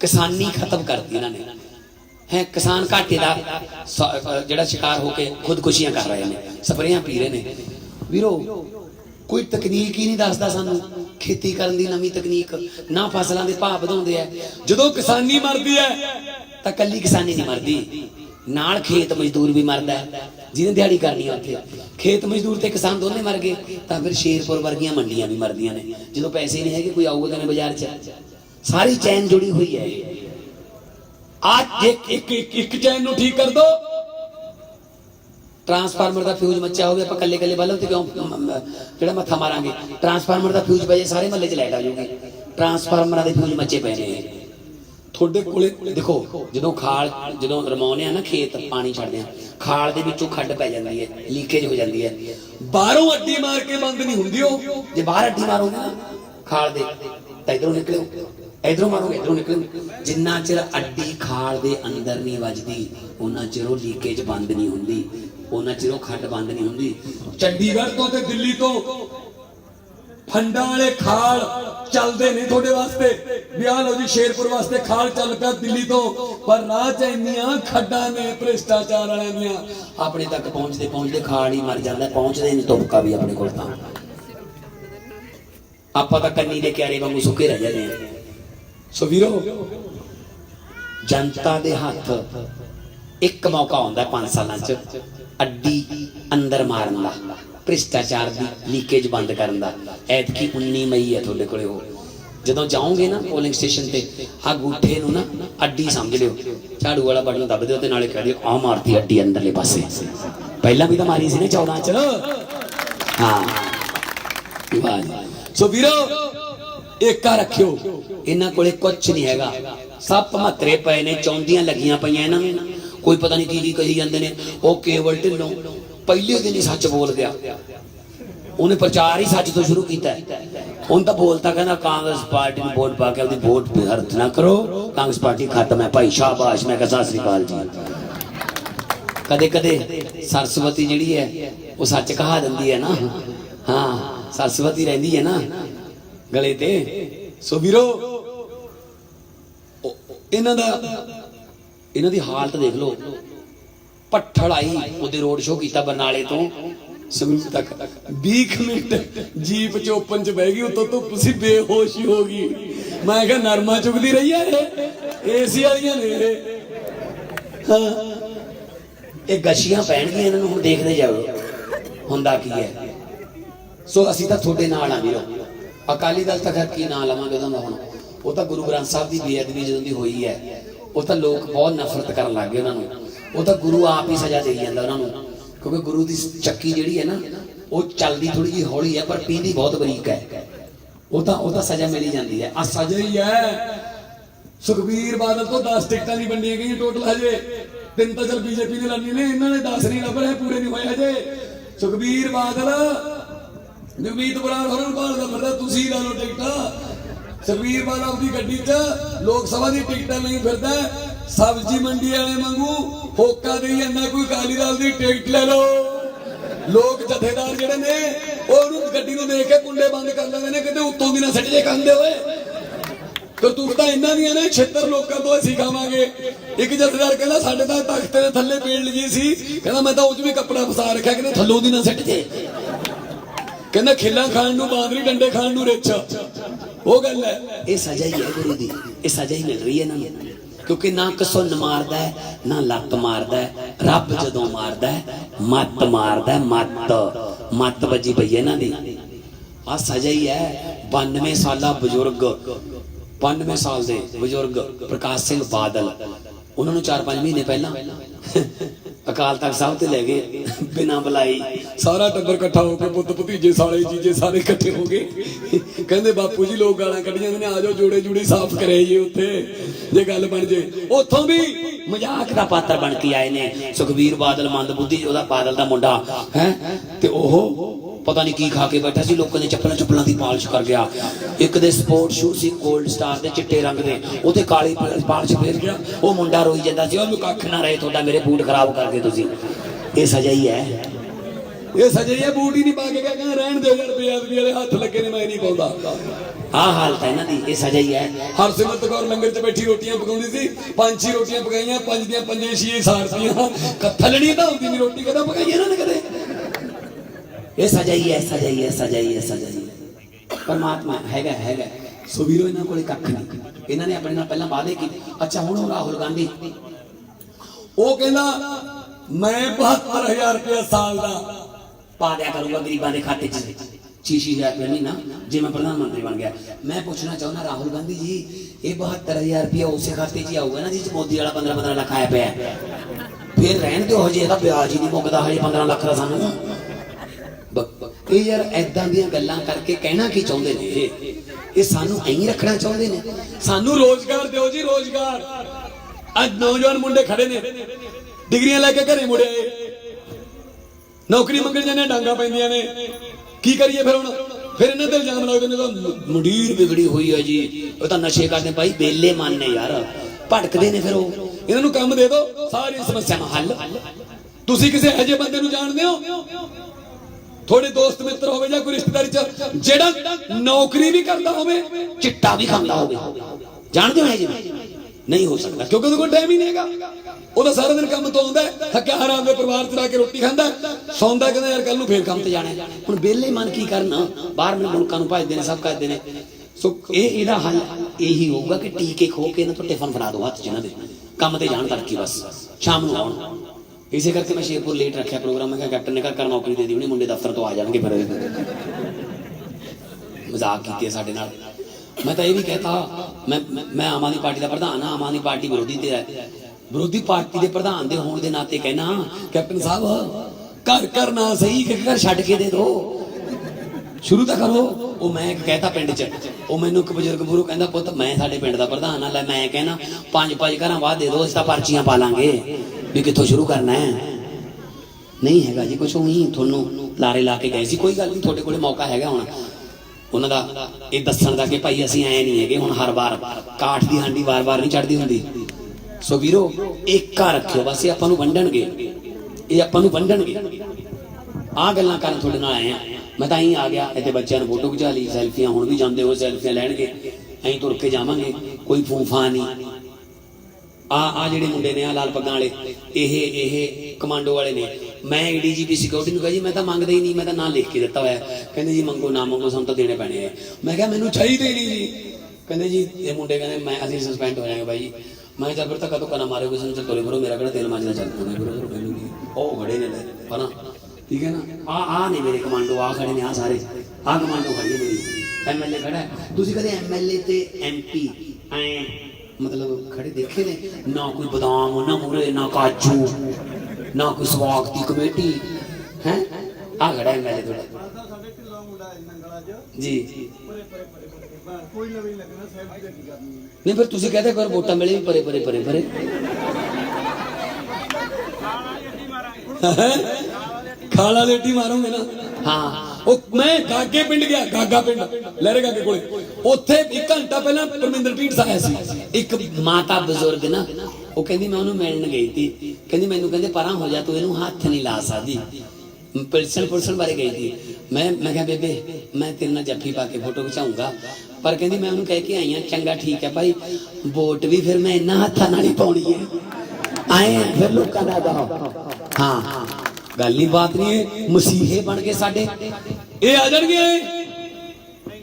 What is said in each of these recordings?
ਕਿਸਾਨੀ ਖਤਮ ਕਰਤੀ ਇਹਨਾਂ ਨੇ। ਹੈ, ਕਿਸਾਨ ਘਾਟੇ ਦਾ ਜਿਹੜਾ ਸ਼ਿਕਾਰ ਹੋ ਕੇ ਖੁਦਕੁਸ਼ੀਆਂ ਕਰ ਰਹੇ ਨੇ, ਸਪਰੇਆਂ ਪੀ ਰਹੇ ਨੇ। ਵੀਰੋ, ਕੋਈ ਤਕਨੀਕ ਹੀ ਨਹੀਂ ਦੱਸਦਾ ਸਾਨੂੰ। ਖੇਤੀ ਕਰਨ ਦੀ ਨਵੀਂ ਤਕਨੀਕ, ਨਾ ਫਸਲਾਂ ਦੇ ਭਾਅ ਵਧਾਉਂਦੇ ਆ ਜਦੋਂ ਕਿਸਾਨੀ ਮਰਦੀ ਹੈ ਤਾਂ ਕੱਲੀ ਕਿਸਾਨੀ ਨਹੀਂ ਮਰਦੀ। ਨਾਲ ਖੇਤ ਮਜ਼ਦੂਰ ਵੀ ਮਰਦਾ ਜਿਹਨੇ ਦਿਹਾੜੀ ਕਰਨੀ ਉੱਥੇ। ਖੇਤ ਮਜ਼ਦੂਰ ਤੇ ਕਿਸਾਨ ਦੋਨੇ ਮਰ ਗਏ, ਤਾਂ ਫਿਰ ਸ਼ੇਰਪੁਰ ਵਰਗੀਆਂ ਮੰਡੀਆਂ ਵੀ ਮਰਦੀਆਂ ਨੇ। ਜਦੋਂ ਪੈਸੇ ਨਹੀਂ ਹੈਗੇ, ਕੋਈ ਆਊਗਾ ਕਿਵੇਂ ਬਾਜ਼ਾਰ 'ਚ? ਸਾਰੀ ਚੈਨ ਜੁੜੀ ਹੋਈ ਹੈ। ਅੱਜ ਇੱਕ ਇੱਕ ਇੱਕ ਚੈਨ ਨੂੰ ਠੀਕ ਕਰ ਦੋ। ਟਰਾਂਸਫਾਰਮਰ ਦਾ ਫਿਊਜ਼ ਮੱਚਿਆ ਹੋਵੇ, ਆਪਾਂ ਕੱਲੇ ਕੱਲੇ ਬਲਬ ਤੇ ਕਿਉਂ ਜਿਹੜਾ ਮੱਥਾ ਮਾਰਾਂਗੇ? ਟਰਾਂਸਫਾਰਮਰ ਦਾ ਫਿਊਜ਼ ਪਏ ਸਾਰੇ ਮਹੱਲੇ 'ਚ ਲਾਈਟ ਆ ਜਾਊਗੀ। ਟਰਾਂਸਫਾਰਮਰਾਂ ਦੇ ਫਿਊਜ਼ ਮੱਚੇ ਪਏ ਨੇ। ਤੁਹਾਡੇ ਕੋਲੇ ਦੇਖੋ, ਜਦੋਂ ਖਾਲ, ਜਦੋਂ ਰਮਾਉਨੇ ਆ ਨਾ ਖੇਤ, ਪਾਣੀ ਛੱਡਦੇ ਆ, ਖਾਲ ਦੇ ਵਿੱਚੋਂ ਖੱਡ ਪੈ ਜਾਂਦੀ ਹੈ ਲੀਕੇਜ ਹੋ ਜਾਂਦੀ ਹੈ। ਬਾਹਰੋਂ ਅੱਡੀ ਮਾਰ ਕੇ ਬੰਦ ਨਹੀਂ ਹੁੰਦੀ ਉਹ। ਜੇ ਬਾਹਰ ਅੱਡੀ ਮਾਰੋਗੇ ਨਾ ਖਾਲ ਦੇ, ਤਾਂ ਇਧਰੋਂ ਨਿਕਲਿਓ। ਇਧਰੋਂ ਮਾਰੋਗੇ ਇਧਰੋਂ ਨਿਕਲਿਓ ਜਿੰਨਾ ਚਿਰ ਅੱਡੀ ਖਾਲ ਦੇ ਅੰਦਰ ਨਹੀਂ ਵੱਜਦੀ, ਉਹਨਾਂ ਚਿਰ ਉਹ ਲੀਕੇਜ ਬੰਦ ਨਹੀਂ ਹੁੰਦੀ, ਉਹਨਾਂ ਚਿਰ ਉਹ ਖੱਡ ਬੰਦ ਨਹੀਂ ਹੁੰਦੀ। ਚੰਡੀਗੜ੍ਹ ਤੋਂ ਤੇ ਦਿੱਲੀ ਤੋਂ ਫੰਡਾਂ ਵਾਲੇ ਖਾਲ ਚੱਲਦੇ ਨੇ ਤੁਹਾਡੇ ਵਾਸਤੇ। ਵਿਆਹ ਲਓ ਜੀ, ਸ਼ੇਰਪੁਰ ਵਾਸਤੇ ਖਾਲ ਚੱਲ ਪਿਆ ਦਿੱਲੀ ਤੋਂ। ਪਰ ਰਾਹ ਚ ਇੰਨੀਆਂ ਖੱਡਾਂ ਨੇ ਭ੍ਰਿਸ਼ਟਾਚਾਰ ਵਾਲਿਆਂ ਦੀਆਂ। ਆਪਣੇ ਤੱਕ ਪਹੁੰਚਦੇ ਪਹੁੰਚਦੇ ਖਾਲ ਹੀ ਮਰ ਜਾਂਦਾ, ਪਹੁੰਚਦੇ ਨਹੀਂ ਤੁਪਕਾ ਵੀ ਆਪਣੇ ਕੋਲ ਤਾਂ। ਆਪਾਂ ਤਾਂ ਕੰਨੀ ਦੇ ਕਿਆਰੇ ਵਾਂਗੂ ਸੁੱਕੇ ਰਹਿ ਜਾਂਦੇ ਆ। ਸੋ ਵੀਰੋ, ਜਨਤਾ ਦੇ ਹੱਥ ਇੱਕ ਮੌਕਾ ਆਉਂਦਾ 5 ਸਾਲਾਂ ਚ, ਅੱਡੀ ਅੰਦਰ ਮਾਰਨ ਦਾ, ਭ੍ਰਿਸ਼ਟਾਚਾਰ ਦੀ ਲੀਕੇਜ ਬੰਦ ਕਰਨ ਦਾ। ਐਤਕੀ 19 ਮਈ ਹੈ ਤੁਹਾਡੇ ਕੋਲੇ ਉਹ। ਜਦੋਂ ਜਾਓਗੇ ਨਾ ਪੋਲਿੰਗ ਸਟੇਸ਼ਨ ਤੇ ਆ ਗੂਠੇ ਨੂੰ ਨਾ, ਅੱਡੀ ਸਮਝ ਲਿਓ। ਝਾੜੂ ਵਾਲਾ ਬਟਨ ਦੱਬ ਦਿਓ ਤੇ ਨਾਲੇ ਕਹਿ ਦਿਓ ਆ ਮਾਰਤੀ ਅੱਡੀ ਅੰਦਰਲੇ ਪਾਸੇ। ਪਹਿਲਾਂ ਵੀ ਤਾਂ ਮਾਰੀ ਸੀ ਨਾ 14 ਚ। ਹਾਂ। ਵਾਹ ਸੋ ਵੀਰੋ ਏਕਾ ਰੱਖਿਓ। ਇਹਨਾਂ ਕੋਲੇ ਕੁਝ ਨਹੀਂ ਹੈਗਾ। ਸਭ ਮਹੱਤਰੇ ਪਏ ਨੇ, ਚੌਂਦੀਆਂ ਲੱਗੀਆਂ ਪਈਆਂ ਇਹਨਾਂ ਨੂੰ। ਕੋਈ ਪਤਾ ਨਹੀਂ ਕੀ ਕੀ ਕਹੀ ਜਾਂਦੇ ਨੇ। ਉਹ ਕੇਵਲ ਢਿੱਲੋਂ ਪਹਿਲੇ ਦਿਨ ਹੀ ਸੱਚ ਬੋਲ ਗਿਆ। ਉਹਨੇ ਪ੍ਰਚਾਰ ਹੀ ਸੱਚ ਤੋਂ ਸ਼ੁਰੂ ਕੀਤਾ ਹੈ। ਤਾਂ ਬੋਲਤਾ ਕਹਿੰਦਾ, ਕਾਂਗਰਸ ਪਾਰਟੀ ਨੂੰ ਵੋਟ ਪਾ ਕੇ ਉਹਦੀ ਵੋਟ ਬਿਹਰਤ ਨਾ ਕਰੋ। ਕਾਂਗਰਸ ਪਾਰਟੀ ਖਤਮ ਹੈ। ਭਾਈ ਸ਼ਾਬਾਸ਼। ਮੈਂ ਕਹਾਂ, ਸਤਿ ਸ੍ਰੀ ਅਕਾਲ ਜੀ। ਕਦੇ ਕਦੇ ਸਰਸਵਤੀ ਜਿਹੜੀ ਹੈ, ਉਹ ਸੱਚ ਕਹਾ ਦਿੰਦੀ ਹੈ ਨਾ। ਹਾਂ, ਸਰਸਵਤੀ ਰਹਿੰਦੀ ਹੈ ਨਾ। ਗਲੇ ਤੇ। ਸੋ ਵੀਰੋ ਇਹਨਾਂ ਦਾ ਇਹਨਾਂ ਦੀ ਹਾਲਤ ਦੇਖ ਲਓ। ਪੱਠਲ ਆਈ, ਉਹਦੇ ਰੋਡ ਸ਼ੋਅ ਕੀਤਾ ਬਰਨਾਲੇ ਤੋਂ। ਸੰਗਰੂਰ ਤੱਕ। 20 ਮਿੰਟ ਜੀਪ ਚ ਓਪਨ ਚ ਬਹਿ ਗਈ, ਉਤੋਂ ਧੁੱਪ ਸੀ, ਬੇਹੋਸ਼ ਹੀ ਹੋ ਗਈ। ਮੈਂ ਕਿਹਾ, ਨਰਮਾ ਚੁਗਦੀ ਰਹੀ ਆ ਇਹ? ਏਸੀ ਵਾਲੀਆਂ ਨੇ ਇਹ। ਇਹ ਗਸ਼ੀਆਂ ਪੈਣਗੀਆਂ ਇਹਨਾਂ ਨੂੰ ਹੁਣ ਦੇਖਦੇ ਜਾਓ। ਹੁੰਦਾ ਕੀ ਹੈ? ਸੋ ਅਸੀਂ ਤਾਂ ਤੁਹਾਡੇ ਨਾਲ ਆ ਵੀਰੋ। ਅਕਾਲੀ ਦਲ ਤਾਂ ਖੈਰ ਕੀ ਨਾਂ ਲਵਾਂਗੇ ਉਹਦਾ ਮੈਂ ਹੁਣ? ਉਹ ਤਾਂ ਗੁਰੂ ਗ੍ਰੰਥ ਸਾਹਿਬ ਦੀ ਬੇਅਦਬੀ ਜਦੋਂ ਦੀ ਹੋਈ ਹੈ, ਉਹ ਤਾਂ ਲੋਕ ਬਹੁਤ ਨਫ਼ਰਤ ਕਰਨ ਲੱਗ ਗਏ ਉਹਨਾਂ ਨੂੰ। ਉਹ ਤਾਂ ਗੁਰੂ ਆਪ ਹੀ ਸਜ਼ਾ ਦੇਈ ਜਾਂਦਾ ਉਹਨਾਂ ਨੂੰ, ਕਿਉਂਕਿ ਗੁਰੂ ਦੀ ਚੱਕੀ ਜਿਹੜੀ ਹੈ ਨਾ, ਉਹ ਚੱਲਦੀ ਥੋੜੀ ਜਿਹੀ ਹੌਲੀ ਹੈ, ਪਰ ਪੀਂਦੀ ਬਹੁਤ ਬਰੀਕ ਹੈ। ਉਹ ਤਾਂ ਉਹ ਤਾਂ ਸਜ਼ਾ ਮਿਲੀ ਜਾਂਦੀ ਹੈ। ਆ ਸਜ਼ਾ ਹੀ ਹੈ। ਸੁਖਬੀਰ ਬਾਦਲ ਤੋਂ 10 ਟਿਕਟਾਂ ਨਹੀਂ ਵੰਡੀਆਂ ਗਈਆਂ ਟੋਟਲ ਹਜੇ। ਤਿੰਨ ਤਾਂ ਚਲ ਬੀਜੇਪੀ ਨੇ ਲੜਨੀ ਨੇ, ਇਹਨਾਂ ਨੇ 10 ਨਹੀਂ ਲੱਭ ਰਹੇ, ਪੂਰੇ ਨਹੀਂ ਹੋਏ ਹਜੇ। ਸੁਖਬੀਰ ਬਾਦਲ ਜਗਮੀਤ ਬਰਾੜ ਹੋਰਾਂ ਭਾਲਦਾ ਫਿਰਦਾ ਤੁਸੀਂ ਲੈ ਲਓ ਟਿਕਟਾਂ। ਸੁਖਬੀਰ ਬਾਦਲ ਆਪਣੀ ਗੱਡੀ 'ਚ ਲੋਕ ਸਭਾ ਦੀ ਟਿਕਟਾਂ ਲਈ ਫਿਰਦਾ ਸਬਜ਼ੀ ਮੰਡੀ ਵਾਲੇ ਵਾਂਗੂ ਹੋਕਾ ਦੇਈ ਜਾਂਦਾ, ਕੋਈ ਅਕਾਲੀ ਦਲ ਦੀ ਟਿਕਟ ਲੈ ਲਓ। ਲੋਕ ਜਥੇਦਾਰ ਜਿਹੜੇ ਨੇ ਉਹਨੂੰ ਗੱਡੀ ਨੂੰ ਦੇਖ ਕੇ ਕੁੰਡੇ ਬੰਦ ਕਰ ਲੈਂਦੇ ਨੇ, ਕਿਤੇ ਉੱਤੋਂ ਦੀ ਨਾ ਸੱਟ ਜੇ ਕੰਦੇ ਹੋਏ ਕਰਤੂਤਾਂ ਇਹਨਾਂ ਦੀਆਂ ਨੇ 76 ਲੋਕਾਂ ਤੋਂ ਅਸੀਂ ਖਾਵਾਂਗੇ। ਇੱਕ ਜਥੇਦਾਰ ਕਹਿੰਦਾ, ਸਾਡੇ ਤਾਂ ਤਖਤ ਦੇ ਥੱਲੇ ਪੇੜ ਲੱਗੀ ਸੀ। ਕਹਿੰਦਾ, ਮੈਂ ਤਾਂ ਉਹ 'ਚ ਵੀ ਕੱਪੜਾ ਫਸਾ ਰੱਖਿਆ ਕਹਿੰਦੇ ਥੱਲੋਂ ਦੀ ਨਾ ਸੱਟ ਜੇ। ਕਹਿੰਦਾ ਖਿੱਲਾਂ ਖਾਣ ਨੂੰ, ਬਾਂਦਰੀ ਡੰਡੇ ਖਾਣ ਨੂੰ ਰਿੱਛ। ਉਹ ਗੱਲ ਹੈ। ਇਹ ਸਜ਼ਾ ਹੀ ਹੈ ਗੁਰੂ ਦੀ। ਇਹ ਸਜ਼ਾ ਹੀ ਮਿਲ ਰਹੀ ਹੈ ਇਹਨਾਂ ਕਿਉਂਕਿ ਨਾ ਕਸੁੰਨ ਮਾਰਦਾ ਹੈ, ਨਾ ਲੱਤ ਮਾਰਦਾ ਹੈ। ਰੱਬ ਜਦੋਂ ਮਾਰਦਾ ਹੈ, ਮੱਤ ਮਾਰਦਾ ਹੈ, ਮੱਤ। ਮੱਤ ਵੱਜੀ ਪਈ ਹੈ ਇਹਨਾਂ ਦੀ। ਆ ਸਜ਼ਾ ਹੀ ਹੈ 92 ਸਾਲਾ ਬਜ਼ੁਰਗ। 92 ਸਾਲ ਦੇ ਬਜ਼ੁਰਗ ਪ੍ਰਕਾਸ਼ ਸਿੰਘ ਬਾਦਲ। ਉਹਨਾਂ ਨੂੰ 4-5 ਮਹੀਨੇ ਪਹਿਲਾਂ। ਅਕਾਲ ਤਖਤ ਸਾਹਿਬ ਤੇ ਲੈ ਗਏ, ਬਿਨਾਂ ਬੁਲਾਈ ਸਾਰਾ ਟੱਬਰ ਇਕੱਠਾ ਹੋ ਕੇ ਪੁੱਤ ਭਤੀਜੇ ਸਾਲੇ ਜੀਜੇ ਸਾਰੇ ਇਕੱਠੇ ਹੋ ਗਏ। ਕਹਿੰਦੇ ਬਾਪੂ ਜੀ ਲੋਕ ਗਾਲਾਂ ਕੱਢੀਆਂ ਨੇ, ਆ ਜਾਓ ਜੋੜੇ ਜੂੜੇ ਸਾਫ਼ ਕਰੇ ਜੀ ਉੱਥੇ, ਜੇ ਗੱਲ ਬਣ ਜੇ। ਉੱਥੋਂ ਵੀ ਮਜ਼ਾਕ ਦਾ ਪਾਤਰ ਬਣ ਕੇ ਆਏ ਨੇ। ਸੁਖਵੀਰ ਬਾਦਲ ਮੰਦ ਬੁੱਧੀ ਉਹਦਾ ਬਾਦਲ ਦਾ ਮੁੰਡਾ, ਹੈ? ਤੇ ਉਹ ਪਤਾ ਨਹੀਂ ਕੀ ਖਾ ਕੇ ਬੈਠਾ ਸੀ ਲੋਕਾਂ ਦੇ ਚੱਪਲਾਂ ਚੁੱਪਲਾਂ ਦੀ ਪਾਲਿਸ਼ ਕਰ ਗਿਆ। ਇੱਕ ਦੇ ਸਪੋਰਟ ਸ਼ੂ ਸੀ 골ਡ ਸਟਾਰ ਦੇ ਚਿੱਟੇ ਰੰਗ ਦੇ। ਉਹਦੇ ਕਾਲੀ ਪਾਲਿਸ਼ ਫੇਰ ਗਿਆ। ਉਹ ਮੁੰਡਾ ਰੋਈ ਜਾਂਦਾ ਸੀ ਉਹਨੂੰ ਕੱਖ ਨਾ ਰਹੇ ਤੁਹਾਡਾ ਮੇਰੇ ਬੂਟ ਖਰਾਬ ਕਰਕੇ ਤੁਸੀਂ। ਇਹ ਸਜ਼ਾ ਹੀ ਹੈ। ਇਹ ਸਜ਼ਾ ਹੀ ਹੈ ਬੂਟ ਹੀ ਨਹੀਂ ਪਾ ਕੇ ਕਹਿੰਦਾ ਰਹਿਣ ਦੇ ਯਾਰ ਬੇਅਦਬੀ ਵਾਲੇ ਹੱਥ ਲੱਗੇ ਨੇ ਮੈਂ ਨਹੀਂ ਪਾਉਂਦਾ। ਆਹ ਹਾਲਤ ਹੈ ਇਹਨਾਂ ਦੀ ਇਹ ਸਜ਼ਾ ਹੀ ਹੈ। ਹਰਸਿਮਰਤ ਕੌਰ ਲੰਗਰ 'ਚ ਬੈਠੀ ਰੋਟੀਆਂ ਪਕਾਉਂਦੀ ਸੀ ਪੰਜ ਛੇ ਰੋਟੀਆਂ ਪਕਾਈਆਂ ਪੰਜ ਦੀਆਂ ਪੰਜੇ ਛੇ ਸਾਰਤੀਆਂ ਕੱਥਲਣੀ ਤਾਂ ਹੁੰਦੀ ਨਹੀਂ ਰੋਟੀ ਕਦਾ ਪਕਾਈ ਇਹਨਾਂ ਨੇ ਕਦੇ? ਇਹ ਸਜ਼ਾ ਹੀ ਹੈ ਸਜ਼ਾ ਹੀ ਹੈ ਸਜ਼ਾ ਪਰਮਾਤਮਾ ਹੈਗਾ ਹੈਗਾ। ਸੋ ਵੀਰੋ, ਇਹਨਾਂ ਕੋਲੇ ਕੱਖ ਨਹੀਂ। ਇਹਨਾਂ ਨੇ ਆਪਣੇ ਨਾਲ ਪਹਿਲਾਂ ਵਾਅਦੇ ਕੀਤੇ। ਅੱਛਾ, ਹੁਣ ਉਹ ਰਾਹੁਲ ਗਾਂਧੀ। ਉਹ ਕਹਿੰਦਾ, ਮੈਂ 72000 ਰੁਪਏ ਸਾਲ ਦਾ ਪਾ ਦਿਆ ਕਰੂੰਗਾ ਗਰੀਬਾਂ ਦੇ ਖਾਤੇ 'ਚ। ਛੇ-ਛੇ ਹਜ਼ਾਰ ਰੁਪਏ ਮਹੀਨਾ, ਜੇ ਮੈਂ ਪ੍ਰਧਾਨ ਮੰਤਰੀ ਬਣ ਗਿਆ। ਮੈਂ ਪੁੱਛਣਾ ਚਾਹੁੰਦਾ, ਰਾਹੁਲ ਗਾਂਧੀ ਜੀ, ਇਹ 72000 ਰੁਪਏ ਉਸੇ ਖਾਤੇ 'ਚ ਆਊਗਾ ਨਾ, ਜਿਸ ਮੋਦੀ ਵਾਲਾ 15-15 ਲੱਖ ਆਇਆ ਪਿਆ ਫਿਰ ਰਹਿਣ ਦਿਓ, ਹਜੇ ਇਹਦਾ ਵਿਆਜ ਹੀ ਨਹੀਂ ਮੁੱਕਦਾ, ਹਜੇ 15 ਲੱਖ ਦਾ ਸਾਨੂੰ। ਇਹ ਯਾਰ ਐਦਾਂ ਦੀਆਂ ਗੱਲਾਂ ਕਰਕੇ ਕਹਿਣਾ ਕੀ ਚਾਹੁੰਦੇ ਨੇ? ਇਹ ਇਹ ਸਾਨੂੰ ਐਂ ਰੱਖਣਾ ਚਾਹੁੰਦੇ ਨੇ? ਸਾਨੂੰ ਰੋਜ਼ਗਾਰ ਦਿਓ ਜੀ, ਰੋਜ਼ਗਾਰ। ਅੱਜ ਨੌਜਵਾਨ ਮੁੰਡੇ ਖੜੇ ਨੇ। ਡਿਗਰੀਆਂ ਲੈ ਕੇ ਘਰੇ ਮੁੜੇ ਨੌਕਰੀ ਮੰਗਣ ਜਾਂਦੇ ਡਾਂਗਾ ਪੈਂਦੀਆਂ ਨੇ। ਕੀ ਕਰੀਏ ਫਿਰ ਹੁਣ? ਫਿਰ ਇਹਨਾਂ ਤੇ ਇਲਜ਼ਾਮ ਲਾਉਂਦੇ ਨੇ ਤਾਂ ਮੁੰਡੀਰ ਵਿਗੜੀ ਹੋਈ ਹੈ ਜੀ, ਉਹ ਤਾਂ ਨਸ਼ੇ ਕਰਦੇ ਭਾਈ ਬੇਲੇ ਮਨ ਨੇ ਯਾਰ। ਭਟਕਦੇ ਨੇ ਫਿਰ ਉਹ। ਇਹਨਾਂ ਨੂੰ ਕੰਮ ਦੇ ਦਿਓ ਸਾਰੀਆਂ ਸਮੱਸਿਆਵਾਂ ਹੱਲ। ਤੁਸੀਂ ਕਿਸੇ ਇਹੋ ਬੰਦੇ ਨੂੰ ਜਾਣਦੇ ਹੋ? ਥੋੜੇ ਦੋਸਤ ਮਿੱਤਰ ਹੋਵੇ ਜਾਂ ਕੋਈ ਰਿਸ਼ਤੇਦਾਰੀ ਚ, ਜਿਹੜਾ ਨੌਕਰੀ ਵੀ ਕਰਦਾ ਹੋਵੇ, ਚਿੱਟਾ ਵੀ ਖਾਂਦਾ ਹੋਵੇ। ਜਾਣਦੇ ਹੋ ਇਹ ਜੀ ਨਹੀਂ ਹੋ ਸਕਦਾ, ਕਿਉਂਕਿ ਉਹਦੇ ਕੋਲ ਟਾਈਮ ਹੀ ਨਹੀਂ ਹੈਗਾ। ਉਹਦਾ ਸਾਰਾ ਦਿਨ ਕੰਮ ਤੋਂ ਆਉਂਦਾ ਥੱਕਿਆ ਹਰਾਮ ਦੇ ਪਰਿਵਾਰ ਚ ਰਹਿ ਕੇ ਰੋਟੀ ਖਾਂਦਾ ਸੌਂਦਾ ਕਹਿੰਦਾ ਯਾਰ ਕੱਲ ਨੂੰ ਫੇਰ ਕੰਮ ਤੇ ਜਾਣਾ ਹੁਣ ਵਿਹਲੇ ਮਨ ਕੀ ਕਰਨ? ਬਾਹਰ ਮੇਰੇ ਮੁਲਕਾਂ ਨੂੰ ਭਜਦੇ ਨੇ, ਸਭ ਕਰਦੇ ਨੇ। ਸੋ ਇਹ ਇਹਦਾ ਹੱਲ ਇਹੀ ਹੋਊਗਾ ਕਿ ਟੀਕੇ ਖੋ ਕੇ ਇਹਨਾਂ ਤੋਂ ਟਿਫਨ ਫੜਾ ਦਿਓ ਹੱਥ 'ਚ ਦੇ। ਕੰਮ ਤੇ ਜਾਣ ਤੜਕੀ ਬਸ, ਸ਼ਾਮ ਨੂੰ ਆਉਣ। ਇਸੇ ਕਰਕੇ ਮੈਂ ਸ਼ੇਰਪੁਰ ਲੇਟ ਰੱਖਿਆ ਪ੍ਰੋਗਰਾਮ ਮੈਂ ਕਿਹਾ ਕੈਪਟਨ ਨੇ ਘਰ ਘਰ ਨੌਕਰੀ ਦੇ ਦੀ, ਉਹਨੇ ਮੁੰਡੇ ਦਫ਼ਤਰ ਤੋਂ ਆ ਜਾਣਗੇ ਫਿਰ। ਮਜ਼ਾਕ ਕੀਤੀ ਸਾਡੇ ਨਾਲ। ਮੈਂ ਤਾਂ ਇਹ ਵੀ ਕਹਤਾ, ਮੈਂ, ਮੈਂ- ਆਮ ਆਦਮੀ ਪਾਰਟੀ ਦਾ ਪ੍ਰਧਾਨ ਹਾਂ, ਆਮ ਆਦਮੀ ਪਾਰਟੀ ਵਿਰੋਧੀ ਤੇ ਹੈ। ਵਿਰੋਧੀ ਪਾਰਟੀ ਦੇ ਪ੍ਰਧਾਨ ਦੇ ਹੋਣ ਦੇ ਨਾਤੇ ਕਹਿਣਾ ਕੈਪਟਨ ਸਾਹਿਬ, ਘਰ ਘਰ ਸਹੀ ਕਿ ਘਰ ਛੱਡ ਕੇ ਦੇ ਦੋ। ਸ਼ੁਰੂ ਤਾਂ ਕਰੋ। ਉਹ ਮੈਂ ਕਹਿਤਾ ਪਿੰਡ 'ਚ। ਉਹ ਮੈਨੂੰ ਇੱਕ ਬਜ਼ੁਰਗ ਬੁਰੂ ਕਹਿੰਦਾ, ਪੁੱਤ, ਮੈਂ ਸਾਡੇ ਪਿੰਡ ਦਾ ਪ੍ਰਧਾਨ ਆ ਲੈ ਮੈਂ ਕਹਿਣਾ ਪੰਜ ਪੰਜ ਘਰਾਂ ਬਾਅਦ ਦੇ ਦੋ, ਅਸੀਂ ਤਾਂ ਪਰਚੀਆਂ ਪਾ ਲਾਂਗੇ। ਵੀ ਕਿੱਥੋਂ ਸ਼ੁਰੂ ਕਰਨਾ ਹੈ? ਨਹੀਂ ਹੈਗਾ ਜੀ, ਕੁਛ ਉਹੀ ਤੁਹਾਨੂੰ ਲਾਰੇ ਲਾ ਕੇ ਗਏ ਸੀ। ਕੋਈ ਗੱਲ ਨਹੀਂ, ਤੁਹਾਡੇ ਕੋਲੇ ਮੌਕਾ ਹੈਗਾ ਹੁਣ। ਉਹਨਾਂ ਦਾ ਇਹ ਦੱਸਣ ਦਾ ਕਿ ਭਾਈ ਅਸੀਂ ਐ ਨਹੀਂ ਹੈਗੇ, ਹੁਣ ਹਰ ਵਾਰ ਕਾਠ ਦੀ ਹਾਂਡੀ ਵਾਰ-ਵਾਰ ਨਹੀਂ ਚੜਦੀ ਹੁੰਦੀ। ਸੋ ਵੀਰੋ ਏਕਾ ਰੱਖਿਓ, ਬਸ ਇਹ ਆਪਾਂ ਨੂੰ ਵੰਡਣਗੇ। ਇਹ ਆਪਾਂ ਨੂੰ ਵੰਡਣਗੇ। ਆ ਗੱਲਾਂ ਕਰਨ ਤੁਹਾਡੇ ਨਾਲ ਆਏ ਆ। ਮੈਂ ਤਾਂ ਹੀ ਆ ਗਿਆ, ਇੱਥੇ ਬੱਚਿਆਂ ਨੂੰ ਫੋਟੋ ਖਿਚਾ ਲਈ, ਸੈਲਫੀਆਂ, ਹੁਣ ਵੀ ਜਾਂਦੇ ਹੋ ਸੈਲਫੀਆਂ ਲੈਣਗੇ। ਐਂ ਤੁਰ ਕੇ ਜਾਵਾਂਗੇ, ਕੋਈ ਫੂਫਾ ਨਹੀਂ। ਆ ਆ ਜਿਹੜੇ ਮੁੰਡੇ ਨੇ, ਆ ਲਾਲ ਪੱਗਾਂ ਵਾਲੇ, ਇਹ ਇਹ ਕਮਾਂਡੋ ਵਾਲੇ ਨੇ। ਮੈਂ ਡੀਜੀਪੀ ਸਿਕਿਉਰਿਟੀ ਨੂੰ ਕਿਹਾ, ਜੀ, ਮੈਂ ਤਾਂ ਮੰਗਦਾ ਹੀ ਨਹੀਂ, ਮੈਂ ਤਾਂ ਨਾਂ ਲਿਖ ਕੇ ਦਿੱਤਾ ਹੋਇਆ ਕਹਿੰਦੇ, ਜੀ, ਮੰਗੋ ਨਾ ਮੰਗੋ, ਸਾਨੂੰ ਤਾਂ ਦੇਣੇ ਪੈਣੇ ਆ। ਮੈਂ ਕਿਹਾ, ਮੈਨੂੰ ਚਾਹੀਦੇ ਨਹੀਂ ਜੀ। ਕਹਿੰਦੇ, ਜੀ, ਇਹ ਮੁੰਡੇ ਕਹਿੰਦੇ, ਮੈਂ, ਅਸੀਂ ਸਸਪੈਂਡ ਹੋ ਜਾਾਂਗੇ ਬਾਈ ਮੈਂ ਚੱਲ ਫਿਰ ਧੱਕਾ ਧੁੱਕਾ ਨਾ ਮਾਰਿਓ ਕਿਸੇ ਨੂੰ ਚੱਲ ਤੋਰੇ ਮੇਰਾ ਕਿਹੜਾ ਤੇਲ ਮਾਂਜਦਾ, ਚੱਲ ਪੂਣੇ ਫਿਰੋ ਮੈਨੂੰ ਕੀ ਉਹ ਖੜੇ ਨੇ ਲੈ, ਪਰਾਂ। ਠੀਕ ਹੈ ਨਾ? ਆ ਆ ਨੇ ਮੇਰੇ ਕਮਾਂਡੋ, ਆ ਖੜੇ ਨੇ, ਆ ਸਾਰੇ। ਆ ਕਮਾਂਡੋ ਖੜੇ ਹੈ ਮੇਰੀ। ਐਮਐਲਏ ਖੜਾ ਹੈ। ਤੁਸੀਂ ਕਦੇ ਐਮਐਲਏ ਤੇ ਐਮਪੀ ਐ ਮਤਲਬ ਖੜੇ ਦੇਖੇ ਨੇ ਨਾ ਕੋਈ ਬਦਾਮ ਨਾ ਮੂਰੇ ਨਾ ਕਾਜੂ ਨਾ ਕੋਈ ਸਵਾਗ ਦੀ ਕਮੇਟੀ ਹੈ? ਆ ਖੜਾ ਐਮਐਲਏ ਤੁਹਾਡਾ ਸਾਡੇ ਢਿੱਲਾ ਮੁੰਡਾ ਹੈ ਨੰਗਲਾ ਚ ਜੀ। ਕੋਈ ਨਵੀਂ ਲੱਗਣਾ ਦਾ ਕੀ ਕਰਨੀ ਨਹੀਂ ਫਿਰ ਤੁਸੀਂ ਕਹਦੇ ਕਰ ਵੋਟਾਂ ਮਿਲੇ ਵੀ ਪਰੇ ਪਰੇ ਪਰੇ ਪਰੇ। ਖਾਲਾ ਲੇਟੀ ਮਾਰੋਗੇ ਨਾ? ਹਾਂ। ਉਹ ਮੈਂ ਗਾਗੇ ਪਿੰਡ ਗਿਆ, ਗਾਗਾ ਪਿੰਡ, ਲਹਿਰੇ ਗਾਗੇ ਕੋਲੇ। ਉੱਥੇ ਇੱਕ ਘੰਟਾ ਪਹਿਲਾਂ ਪਰਮਿੰਦਰ ਢੀਂਡਸਾ ਆਇਆ ਸੀ। ਇੱਕ ਮਾਤਾ ਬਜ਼ੁਰਗ ਨਾ, ਉਹ ਕਹਿੰਦੀ, ਮੈਂ ਉਹਨੂੰ ਮਿਲਣ ਗਈ ਸੀ। ਕਹਿੰਦੀ, ਮੈਨੂੰ ਕਹਿੰਦੇ, ਪਰਾਂ ਹੋ ਜਾ, ਤੂੰ ਇਹਨੂੰ ਹੱਥ ਨਹੀਂ ਲਾ ਸਕਦੀ। ਪਰਸਨ ਪਰਸਨ ਬਾਰੇ ਗਈ ਸੀ। ਮੈਂ ਮੈਂ ਕਿਹਾ, ਬੇਬੇ, ਮੈਂ ਤੇਰੇ ਨਾਲ ਜੱਫੀ ਪਾ ਕੇ ਫੋਟੋ ਖਿਚਾਉਂਗਾ। ਪਰ ਕਹਿੰਦੀ, ਮੈਂ ਉਹਨੂੰ ਕਹਿ ਕੇ ਆਈ ਆ ਚੰਗਾ, ਠੀਕ ਹੈ ਭਾਈ। ਵੋਟ ਵੀ ਫਿਰ ਮੈਂ ਇੰਨਾ ਹੱਥਾਂ ਨਾਲ ਹੀ ਪਾਉਣੀ ਹੈ। ਆਏ ਫਿਰ ਲੋਕਾਂ ਦਾ ਗਾ ਹਾਂ, ਗੱਲ ਨਹੀਂ ਬਾਤ ਨਹੀਂ ਹੈ। ਮਸੀਹੇ ਬਣ ਕੇ ਸਾਡੇ। ਇਹ ਆ ਜਾਣਗੇ।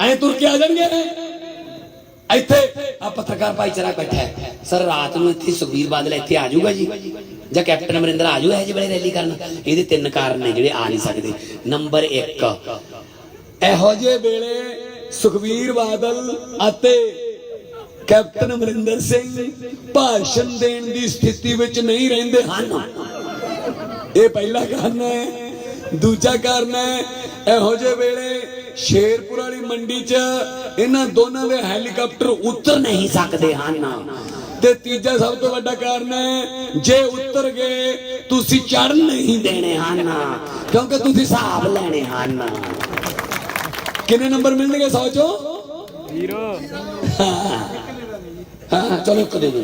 ਐ ਤੁਰ ਕੇ ਆ ਜਾਣਗੇ। ਇੱਥੇ ਆ ਪੱਤਰਕਾਰ ਭਾਈਚਾਰਾ ਇਕੱਠਾ ਹੈ। ਸਰ, ਰਾਤ ਨੂੰ ਇੱਥੇ ਸੁਖਬੀਰ ਬਾਦਲ ਇੱਥੇ ਆ ਜਾਊਗਾ ਜੀ? ਜਾਂ ਕੈਪਟਨ ਅਮਰਿੰਦਰ ਆ ਜਾਊਗਾ ਇਹ ਜਿਹੜੇ ਰੈਲੀ ਕਰਨ? ਇਹਦੇ ਤਿੰਨ ਕਾਰਨ ਨੇ ਜਿਹੜੇ ਆ ਨਹੀਂ ਸਕਦੇ। ਨੰਬਰ 1 ਇਹੋ ਜਿਹੇ ਵੇਲੇ ਸੁਖਬੀਰ ਬਾਦਲ ਅਤੇ ਕੈਪਟਨ ਅਮਰਿੰਦਰ ਸਿੰਘ ਭਾਸ਼ਣ ਦੇਣ ਦੀ ਸਥਿਤੀ ਵਿੱਚ ਨਹੀਂ ਰਹਿੰਦੇ ਹਨ। ਇਹ ਪਹਿਲਾ ਕਾਰਨ ਹੈ। ਦੂਜਾ ਕਾਰਨ ਹੈ ਇਹੋ ਜਿਹੇ ਵੇਲੇ ਸ਼ੇਰਪੁਰ ਵਾਲੀ ਮੰਡੀ 'ਚ ਇਹਨਾਂ ਦੋਨਾਂ ਦੇ ਹੈਲੀਕਾਪਟਰ ਉੱਤਰ ਨਹੀਂ ਸਕਦੇ ਹਨ। ਤੇ ਤੀਜਾ ਸਭ ਤੋਂ ਵੱਡਾ ਕਾਰਨ ਹੈ ਜੇ ਉੱਤਰ ਗਏ ਤੁਸੀਂ ਚੜ ਨਹੀਂ ਦੇ ਦੇਣੇ ਹਨ ਕਿਉਂਕਿ ਤੁਸੀਂ ਹਿਸਾਬ ਲੈਣੇ ਹਨ। ਕਿੰਨੇ ਨੰਬਰ ਮਿਲਣਗੇ 100 ਚੋਂ? ਹਾਂ ਚਲੋ ਇੱਕ ਦੇ ਦੋ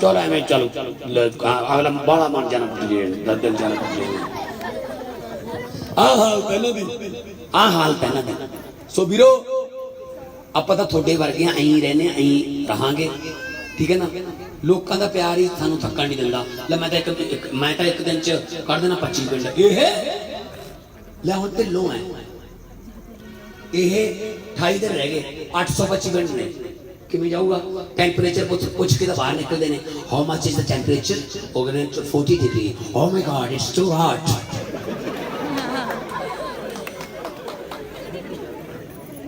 ਚਲੋ ਐਵੇਂ ਚਲੋ। ਅਗਲਾ ਬਾਲਾ ਮਨ ਜਾਣਾ ਪੁੱਜੇ ਦਿਲ ਜਾਣਾ ਪੁੱਜੇ ਆਹ ਹਾਲ ਪਹਿਲਾਂ ਦੀ। ਆ ਹਾਲ ਪਹਿਲਾਂ ਦੀ। ਸੋ ਵੀਰੋ, ਆਪਾਂ ਤਾਂ ਤੁਹਾਡੇ ਵਰਗੇ ਐਂ ਹੀ ਐਂ ਰਹਾਂਗੇ। ਠੀਕ ਹੈ ਨਾ? ਲੋਕਾਂ ਦਾ ਪਿਆਰ ਹੀ ਸਾਨੂੰ ਥੱਕਣ ਨਹੀਂ ਦਿੰਦਾ। ਲੈ ਮੈਂ ਤਾਂ ਇੱਕ ਮੈਂ ਤਾਂ ਇੱਕ ਦਿਨ ਚ ਕੱਢ ਦੇਣਾ 25 ਪਿੰਡ। ਇਹ ਲੈ ਹੁਣ ਢਿੱਲੋਂ ਹੈ ਇਹ 28 ਦਿਨ ਰਹਿ ਗਏ 825 ਪਿੰਡ ਨੇ। ਕਿਵੇਂ ਜਾਊਗਾ? ਟੈਂਪਰੇਚਰ ਪੁੱਛ ਪੁੱਛ ਕੇ ਤਾਂ ਬਾਹਰ ਨਿਕਲਦੇ ਨੇ। How much is the temperature ਉਹ ਕਹਿੰਦੇ 40 degree oh my god it's too hot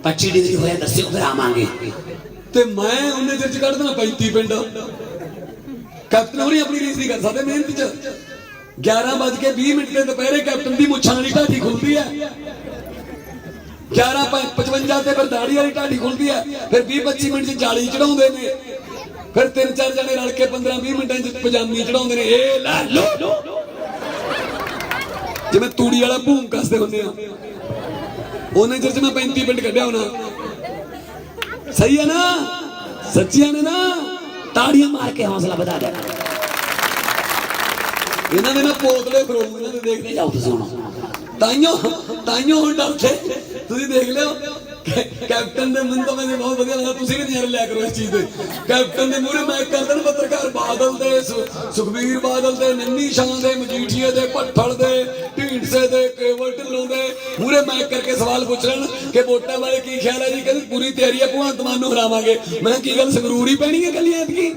25 degree ਹੋਇਆ ਦੱਸਿਓ ਫਿਰ ਆਵਾਂਗੇ। ਤੇ ਮੈਂ ਉਹਨੇ ਚਿਰ ਚ ਕੱਢ ਦੇਣਾ 35 ਪਿੰਡ। ਕੈਪਟਨ ਹੋਰੀ ਆਪਣੀ ਰੀਸ ਨਹੀਂ ਕਰ ਸਕਦੇ ਮਿਹਨਤ ਚ। 11 ਵੱਜ ਕੇ 20 ਮਿੰਟ ਦੇ ਦੁਪਹਿਰੇ ਕੈਪਟਨ ਦੀ ਮੁੱਛਾਂ ਵਾਲੀ ਢਾਡੀ ਖੁੱਲਦੀ ਹੈ। 11 ਪ- 55 ਤੇ ਫਿਰ ਦਾੜੀ ਵਾਲੀ ਢਾਡੀ ਖੁੱਲਦੀ ਹੈ। ਫਿਰ 20 25 ਮਿੰਟ ਚ ਜਾਲੀ ਚੜਾਉਂਦੇ ਨੇ। ਫਿਰ ਤਿੰਨ ਚਾਰ ਜਣੇ ਰਲ ਕੇ 15 20 ਮਿੰਟਾਂ ਚ ਪਜਾਮੀ ਚੜਾਉਂਦੇ ਨੇ। ਇਹ ਲੈ ਲੋ ਜਿਵੇਂ ਤੂੜੀ ਵਾਲਾ ਭੂਮ ਕੱਸਦੇ ਹੁੰਦੇ ਆ। ਉਹਨੇ ਚਿਰ ਚ ਮੈਂ 35 ਪਿੰਡ ਕੱਢਿਆ ਹੋਣਾ। ਸਹੀ ਹੈ ਨਾ? ਸੱਚੀਆਂ ਨੇ ਨਾ ਤਾੜੀਆਂ ਮਾਰ ਕੇ ਹੌਸਲਾ ਵਧਾ ਦੇ ਇਹਨਾਂ ਦੇ ਨਾ ਪੋਤਲੇ ਫਰੋਲ ਇਹਨਾਂ ਦੇ ਦੇਖਦੇ ਜਾਓ ਤੁਸੀਂ ਹੁਣ। ਤਾਈਓ ਤਾਈਓ ਹੁਣ ਡਰਦੇ। ਤੁਸੀਂ ਦੇਖ ਲਿਓ। ਕੈਪਟਨ ਦੇ ਮੈਨੂੰ ਤਾਂ ਮੈਨੂੰ ਬਹੁਤ ਵਧੀਆ ਲੱਗਦਾ, ਤੁਸੀਂ ਵੀ ਨਜ਼ਰ ਲਿਆ ਕਰੋ ਇਸ ਚੀਜ਼ ਦੇ। ਕੈਪਟਨ ਦੇ ਮੂਹਰੇ ਮੈਂ ਕਰਦਨ ਪੱਤਰਕਾਰ ਬਾਦਲ ਦੇ ਸੁਖਬੀਰ ਬਾਦਲ ਦੇ ਨੰਨੀ ਸ਼ਾਹ ਦੇ ਮਜੀਠੀਏ ਦੇ, ਭੱਠਲ ਦੇ, ਢੀਂਡਸੇ ਦੇ, ਕੇਵਲ ਢਿੱਲੋਂ ਦੇ, ਮੂਹਰੇ ਮੈਂ ਕਰਕੇ ਸਵਾਲ ਪੁੱਛ ਲੈਣ ਕਿ ਵੋਟਾਂ ਬਾਰੇ ਕੀ ਖਿਆਲ ਹੈ ਜੀ? ਕਹਿੰਦੇ ਪੂਰੀ ਤਿਆਰੀ ਹੈ ਭਗਵੰਤ ਮਾਨ ਨੂੰ ਹਰਾਵਾਂਗੇ। ਮੈਂ ਕਿਹਾ, ਕੀ ਗੱਲ, ਸੰਗਰੂਰ ਹੀ ਪੈਣੀ ਹੈ ਕੱਲੀ ਐਤਕੀ?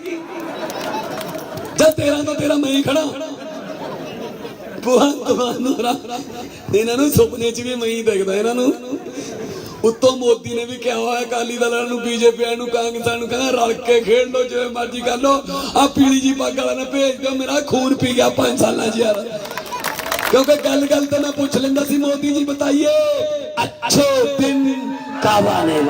ਜਦ ਤੇਰਾ ਤਾਂ ਤੇਰਾ ਮੈਂ ਹੀ ਖੜਾ ਭਗਵੰਤ ਮਾਨ ਨੂੰ ਹਰਾ ਇਹਨਾਂ ਨੂੰ ਸੁਪਨੇ 'ਚ ਵੀ ਮੈਂ ਹੀ ਦੇਖਦਾ, ਇਹਨਾਂ ਨੂੰ। ਉੱਤੋਂ ਮੋਦੀ ਨੇ ਵੀ ਕਿਹਾ ਹੋਇਆ, ਅਕਾਲੀ ਦਲਾਂ ਨੂੰ, ਬੀਜੇਪੀ ਨੂੰ, ਕਾਂਗਰਸਾਂ ਨੂੰ ਕਹਿੰਦਾ ਰਲ ਕੇ ਖੇਡ ਲੋ ਜਿਵੇਂ ਮਰਜ਼ੀ ਕਰ ਲੋ ਆ ਪੀਲੀ ਜੀ ਪੱਗ ਵਾਲਾ ਨੇ ਭੇਜ ਦਿਓ ਮੇਰਾ ਖੂਨ ਪੀ ਗਿਆ 5 ਸਾਲਾਂ 'ਚ ਯਾਰ। ਕਿਉਂਕਿ ਗੱਲ ਗੱਲ ਤੇ ਮੈਂ ਪੁੱਛ ਲੈਂਦਾ ਸੀ, ਮੋਦੀ ਜੀ ਬਤਾਈਏ, ਅੱਛੇ ਦਿਨ ਕਬ ਵਾਲੇ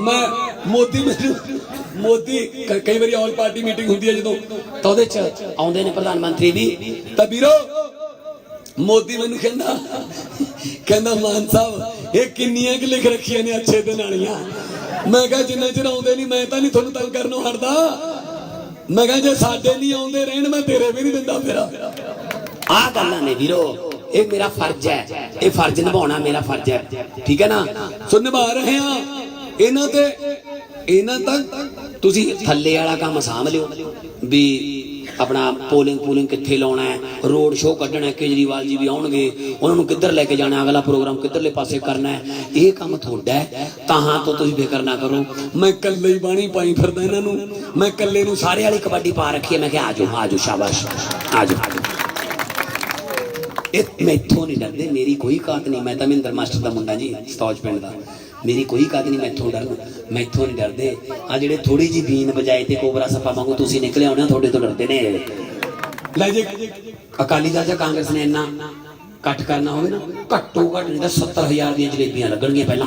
ਮੈਂ ਮੋਦੀ ਮੈਨੂੰ, ਮੋਦੀ ਕਈ ਵਾਰੀ ਆਲ ਪਾਰਟੀ ਮੀਟਿੰਗ ਹੁੰਦੀ ਹੈ ਜਦੋਂ, ਤਾਂ ਉਹਦੇ ਚ ਆਉਂਦੇ ਨੇ ਪ੍ਰਧਾਨ ਮੰਤਰੀ ਵੀ। ਤਾਂ ਵੀਰੋ ਮੋਦੀ ਮੈਨੂੰ ਕਹਿੰਦਾ ਕਹਿੰਦਾ, ਮਾਨ ਸਾਹਿਬ, ਇਹ ਕਿੰਨੀਆਂ ਕਿ ਲਿਖ ਰੱਖੀਆਂ ਨੇ ਅੱਛੇ ਦਿਨ ਵਾਲੀਆਂ। ਮੈਂ ਕਿਹਾ, ਜਿੰਨਾ ਚਿਰ ਆਉਂਦੇ ਨਹੀਂ, ਮੈਂ ਤਾਂ ਨਹੀਂ ਤੁਹਾਨੂੰ ਤੰਗ ਕਰਨੋਂ ਹਟਦਾ। ਮੈਂ ਕਿਹਾ, ਜੇ ਸਾਡੇ ਨਹੀਂ ਆਉਂਦੇ ਰਹਿਣ, ਮੈਂ ਤੇਰੇ ਵੀ ਨਹੀਂ ਦਿੰਦਾ ਫੇਰਾ। ਆਹ ਗੱਲਾਂ ਨੇ ਵੀਰੋ, ਇਹ ਮੇਰਾ ਫਰਜ਼ ਹੈ। ਇਹ ਫਰਜ਼ ਨਿਭਾਉਣਾ ਮੇਰਾ ਫਰਜ਼ ਹੈ। ਠੀਕ ਹੈ ਨਾ? ਸੋ ਨਿਭਾ ਰਹੇ ਆ ਇਹਨਾਂ ਤੇ, ਇਹਨਾਂ ਤੱਕ ਤੁਸੀਂ ਥੱਲੇ ਵਾਲਾ ਕੰਮ ਸਾਂਭ ਲਿਓ। ਵੀ ਆਪਣਾ ਪੋਲਿੰਗ ਪੂਲਿੰਗ ਕਿੱਥੇ ਲਾਉਣਾ ਹੈ? ਰੋਡ ਸ਼ੋਅ ਕੱਢਣਾ ਹੈ, ਕੇਜਰੀਵਾਲ ਜੀ ਵੀ ਆਉਣਗੇ। ਉਹਨਾਂ ਨੂੰ ਕਿੱਧਰ ਲੈ ਕੇ ਜਾਣਾ ਅਗਲਾ ਪ੍ਰੋਗਰਾਮ ਕਿੱਧਰਲੇ ਪਾਸੇ ਕਰਨਾ ਹੈ? ਇਹ ਕੰਮ ਤੁਹਾਡਾ ਹੈ। ਤਾਂ ਤੋਂ ਤੁਸੀਂ ਫਿਕਰ ਨਾ ਕਰੋ। ਮੈਂ ਇਕੱਲੇ ਹੀ ਬਾਣੀ ਪਾਈ ਫਿਰਦਾ ਇਹਨਾਂ ਨੂੰ। ਮੈਂ ਇਕੱਲੇ ਨੂੰ ਸਾਰੇ ਵਾਲੀ ਕਬੱਡੀ ਪਾ ਰੱਖੀ ਹੈ। ਮੈਂ ਕਿਹਾ, ਆਜੋ ਆਜੋ, ਸ਼ਾਬਾਸ਼। ਆਜੋ। ਇਹ ਮੈਥੋਂ ਨਹੀਂ ਡਰਦੇ। ਮੇਰੀ ਕੋਈ ਕਾਤ ਨਹੀਂ। ਮੈਂ ਤਾਂ ਮਹਿੰਦਰ ਮਾਸਟਰ ਦਾ ਮੁੰਡਾ ਜੀ, ਸਤੌਜ ਪਿੰਡ ਦਾ। ਮੇਰੀ ਕੋਈ ਗੱਲ ਨਹੀਂ, ਮੈਥੋਂ ਡਰਨ। ਮੈਥੋਂ ਨਹੀਂ ਡਰਦੇ। ਆ ਜਿਹੜੇ ਥੋੜੀ ਜੀ ਬੀਨ ਬਜਾਏ ਤੇ ਕੋਬਰਾ ਸੱਪਾ ਵਾਂਗੂ ਤੁਸੀਂ ਨਿਕਲੇ ਆਉਣੇ ਤੁਹਾਡੇ ਤੋਂ ਡਰਦੇ ਨੇ। ਲੈ ਜੇ, ਅਕਾਲੀ ਦਲ ਜਾਂ ਕਾਂਗਰਸ ਨੇ ਇੰਨਾ ਕੱਟ ਕਰਨਾ ਹੋਵੇ ਨਾ, ਘੱਟੋ ਘੱਟ ਨਹੀਂ ਤਾਂ 70000 ਦੀਆਂ ਜਲੇਬੀਆਂ ਲੱਗਣਗੀਆਂ ਪਹਿਲਾਂ।